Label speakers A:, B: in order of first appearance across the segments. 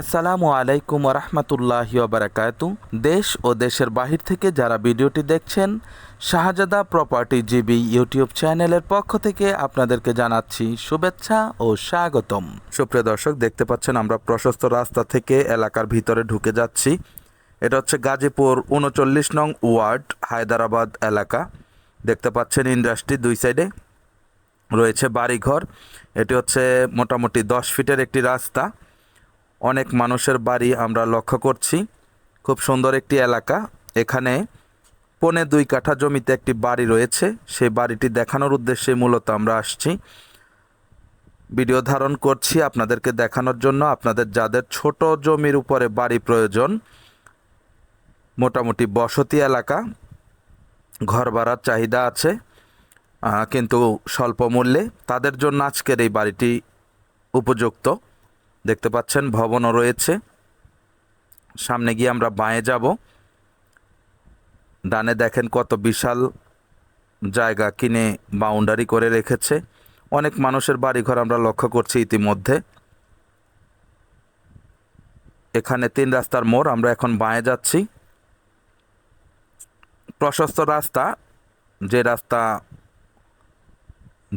A: আসসালামু আলাইকুম রহমতুল্লাহি বারাকাতু দেশ ও দেশের বাহির থেকে যারা ভিডিওটি দেখছেন, শাহজাদা প্রপার্টি জিবি ইউটিউব চ্যানেলের পক্ষ থেকে আপনাদেরকে জানাচ্ছি শুভেচ্ছা ও স্বাগতম। সুপ্রিয় দর্শক, দেখতে পাচ্ছেন আমরা প্রশস্ত রাস্তা থেকে এলাকার ভিতরে ঢুকে যাচ্ছি। এটা হচ্ছে গাজীপুর উনচল্লিশ নং ওয়ার্ড, হায়দ্রাবাদ এলাকা। দেখতে পাচ্ছেন ইন্ডাস্ট্রি দুই সাইডে রয়েছে বাড়িঘর। এটি হচ্ছে মোটামুটি দশ ফিটের একটি রাস্তা। অনেক মানুষের বাড়ি আমরা লক্ষ্য করছি। খুব সুন্দর একটি এলাকা। এখানে পনে দুই কাঠা জমিতে একটি বাড়ি রয়েছে। সেই বাড়িটি দেখানোর উদ্দেশ্যে মূলত আমরা আসছি। ভিডিও ধারণ করছি আপনাদেরকে দেখানোর জন্য। আপনাদের যাদের ছোট জমির উপরে বাড়ি প্রয়োজন, মোটামুটি বসতি এলাকা, ঘর ভাড়ার চাহিদা আছে কিন্তু স্বল্প মূল্যে। তাদের জন্য আজকের এই বাড়িটি উপযুক্ত। দেখতে পাচ্ছেন, ভবনও রয়েছে। সামনে গিয়ে আমরা বাঁয়ে যাব। ডানে দেখেন কত বিশাল জায়গা, কিনে বাউন্ডারি করে রেখেছে। অনেক মানুষের বাড়িঘর আমরা লক্ষ্য করছি ইতিমধ্যে। এখানে তিন রাস্তার মোড়, আমরা এখন বাঁয়ে যাচ্ছি। প্রশস্ত রাস্তা, যে রাস্তা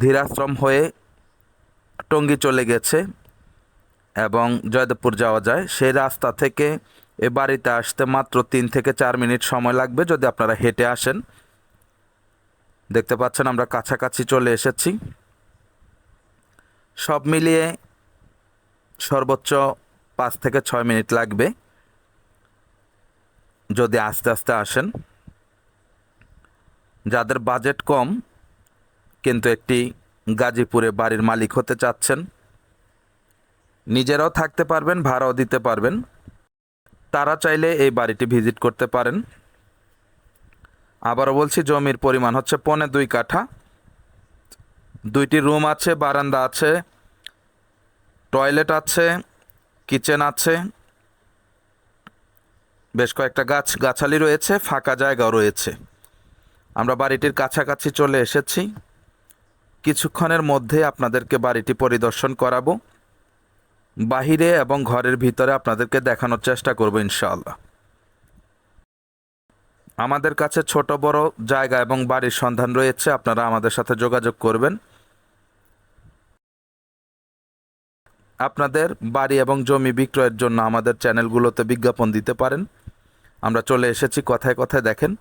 A: ধীরাশ্রম হয়ে টঙ্গি চলে গেছে। এবং জয়দেবপুর যাওয়া যায়। সেই রাস্তা থেকে এ বাড়িতে আসতে মাত্র তিন থেকে চার মিনিট সময় লাগবে যদি আপনারা হেঁটে আসেন। দেখতে পাচ্ছেন আমরা কাছাকাছি চলে এসেছি। সব মিলিয়ে সর্বোচ্চ পাঁচ থেকে ছয় মিনিট লাগবে যদি আস্তে আস্তে আসেন। যাদের বাজেট কম, কিন্তু একটি গাজীপুরে বাড়ির মালিক হতে চাচ্ছেন নিজেরাও থাকতে পারবেন, ভাড়াও দিতে পারবেন। তারা চাইলে এই বাড়িটি ভিজিট করতে পারেন। আবারও বলছি, জমির পরিমাণ হচ্ছে পনে দুই কাঠা। দুইটি রুম আছে, বারান্দা আছে, টয়লেট আছে, কিচেন আছে, বেশ কয়েকটা গাছ, গাছালি রয়েছে, ফাঁকা জায়গাও রয়েছে। আমরা বাড়িটির কাছাকাছি চলে এসেছি। কিছুক্ষণের মধ্যে আপনাদেরকে বাড়িটি পরিদর্শন করাবো। বাহিরে এবং ঘরের ভিতরে আপনাদেরকে দেখানোর চেষ্টা করব ইনশাআল্লাহ। আমাদের কাছে ছোট, বড় জায়গা এবং বাড়ির সন্ধান রয়েছে, আপনারা আমাদের সাথে যোগাযোগ করবেন। আপনাদের বাড়ি এবং জমি বিক্রয়ের জন্য আমাদের চ্যানেলগুলোতে বিজ্ঞাপন দিতে পারেন। আমরা চলে এসেছি, কথায় কথায় দেখেন।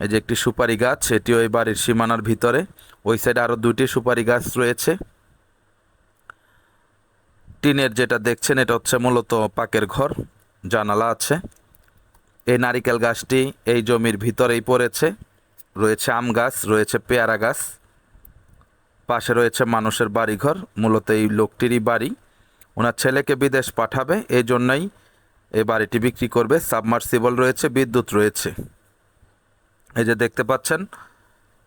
A: এই যে একটি সুপারি গাছ, এটিও এই বাড়ির সীমানার ভিতরে। ওই সাইডে আরও দুইটি সুপারি গাছ রয়েছে। টিনের যেটা দেখছেন, এটা হচ্ছে মূলত পাকের ঘর। জানালা আছে। এই নারিকেল গাছটি এই জমির ভিতরেই পড়েছে। রয়েছে আম গাছ, রয়েছে পেয়ারা গাছ। পাশে রয়েছে মানুষের বাড়িঘর। মূলত এই লোকটিরই বাড়ি। ওনার ছেলেকে বিদেশ পাঠাবে, এই জন্যই এই বাড়িটি বিক্রি করবে। সাবমার্সিবল রয়েছে, বিদ্যুৎ রয়েছে। এই যে দেখতে পাচ্ছেন,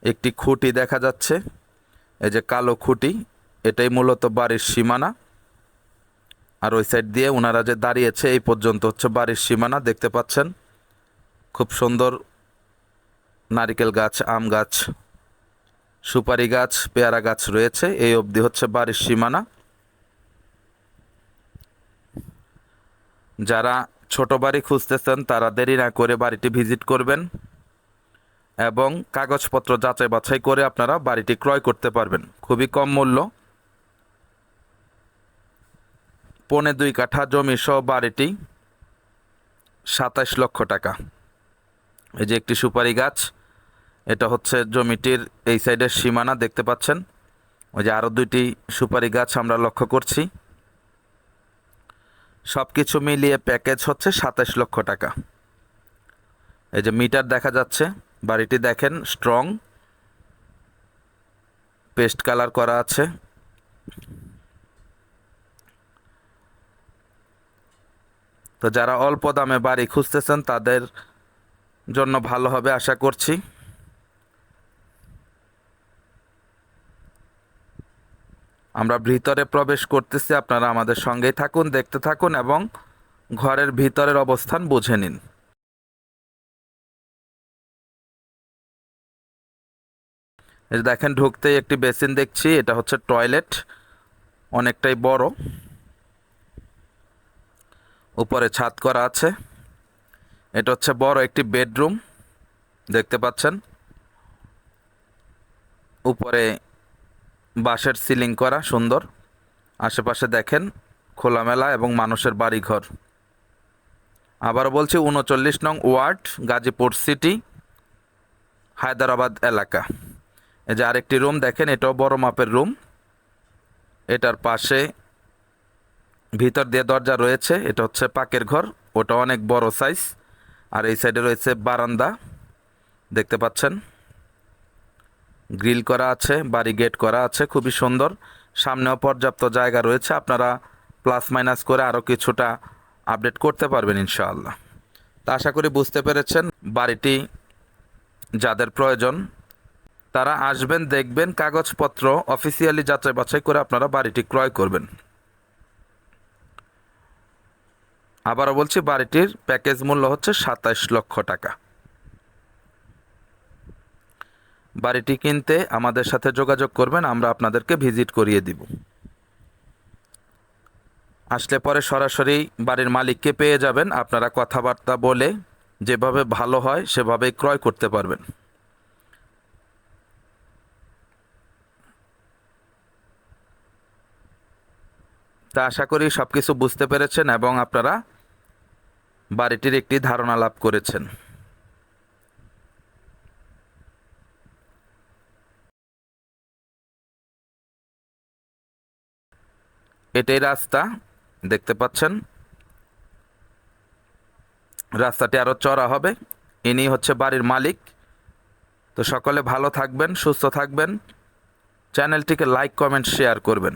A: একটি খুঁটি দেখা যাচ্ছে। এই যে কালো খুঁটি, এটাই মূলত বাড়ির সীমানা। আর ওই সাইড দিয়ে ওনারা যে দাঁড়িয়েছে, এই পর্যন্ত হচ্ছে বাড়ির সীমানা, দেখতে পাচ্ছেন? খুব সুন্দর নারিকেল গাছ, আম গাছ, সুপারি গাছ, পেয়ারা গাছ রয়েছে। এই অবধি হচ্ছে বাড়ির সীমানা। যারা ছোট বাড়ি খুঁজতেছেন, তারা দেরি না করে বাড়িটি ভিজিট করবেন এবং কাগজপত্র যাচাই বাছাই করে আপনারা বাড়িটি ক্রয় করতে পারবেন। খুবই কম মূল্য। পৌনে দুই কাঠা জমি সহ বাড়িটি সাতাশ লক্ষ টাকা। এই যে একটি সুপারি গাছ, এটা হচ্ছে জমিটির এই সাইডের সীমানা, দেখতে পাচ্ছেন? ওই যে আরও দুইটি সুপারি গাছ আমরা লক্ষ্য করছি। সব কিছু মিলিয়ে প্যাকেজ হচ্ছে সাতাশ লক্ষ টাকা। এই যে মিটার দেখা যাচ্ছে, বাড়িটি দেখেন স্ট্রং। পেস্ট কালার করা আছে। তো যারা অল্প দামে বাড়ি খুঁজতেছেন, তাদের জন্য ভালো হবে আশা করছি। আমরা ভিতরে প্রবেশ করতেছি, আপনারা আমাদের সঙ্গেই থাকুন, দেখতে থাকুন এবং ঘরের ভিতরের অবস্থান বুঝে নিন। দেখেন, ঢুকতেই একটি বেসিন দেখছি, এটা হচ্ছে টয়লেট, অনেকটাই বড়। উপরে ছাদ করা আছে। এটা হচ্ছে বড় একটি বেডরুম, দেখতে পাচ্ছেন। উপরে বাঁশের সিলিং করা, সুন্দর। আশেপাশে দেখেন খোলামেলা এবং মানুষের বাড়িঘর। আবার বলছি, উনচল্লিশ নং ওয়ার্ড, গাজীপুর সিটি, হায়দ্রাবাদ এলাকা। এই যে আরেকটি রুম দেখেন, এটাও বড় মাপের রুম। এটার পাশে ভিতর দিয়ে দরজা রয়েছে, এটা হচ্ছে পাকের ঘর, ওটা অনেক বড় সাইজ আর এই সাইডে রয়েছে বারান্দা, দেখতে পাচ্ছেন? গ্রিল করা আছে, বাড়ি গেট করা আছে, খুবই সুন্দর, সামনেও পর্যাপ্ত জায়গা রয়েছে, আপনারা প্লাস মাইনাস করে আরও কিছুটা আপডেট করতে পারবেন ইনশাআল্লাহ। তা আশা করি বুঝতে পেরেছেন, বাড়িটি যাদের প্রয়োজন, তারা আসবেন, দেখবেন, কাগজপত্র অফিসিয়ালি যাচাই বাছাই করে আপনারা বাড়িটি ক্রয় করবেন। আবারও বলছি, বাড়িটির প্যাকেজ মূল্য হচ্ছে সাতাশ লক্ষ টাকা। বাড়িটি কিনতে আমাদের সাথে যোগাযোগ করবেন, আমরা আপনাদেরকে ভিজিট করিয়ে দিব। আসলে পরে সরাসরি বাড়ির মালিককে পেয়ে যাবেন, আপনারা কথাবার্তা বলে যেভাবে ভালো হয় সেভাবেই ক্রয় করতে পারবেন। তা আশা করি সব কিছু বুঝতে পেরেছেন এবং আপনারা বাড়িটির একটি ধারণা লাভ করেছেন। এটাই রাস্তা, দেখতে পাচ্ছেন। রাস্তাটি আরও চড়া হবে। ইনি হচ্ছে বাড়ির মালিক। তো সকলে ভালো থাকবেন, সুস্থ থাকবেন। চ্যানেলটিকে লাইক, কমেন্ট, শেয়ার করবেন।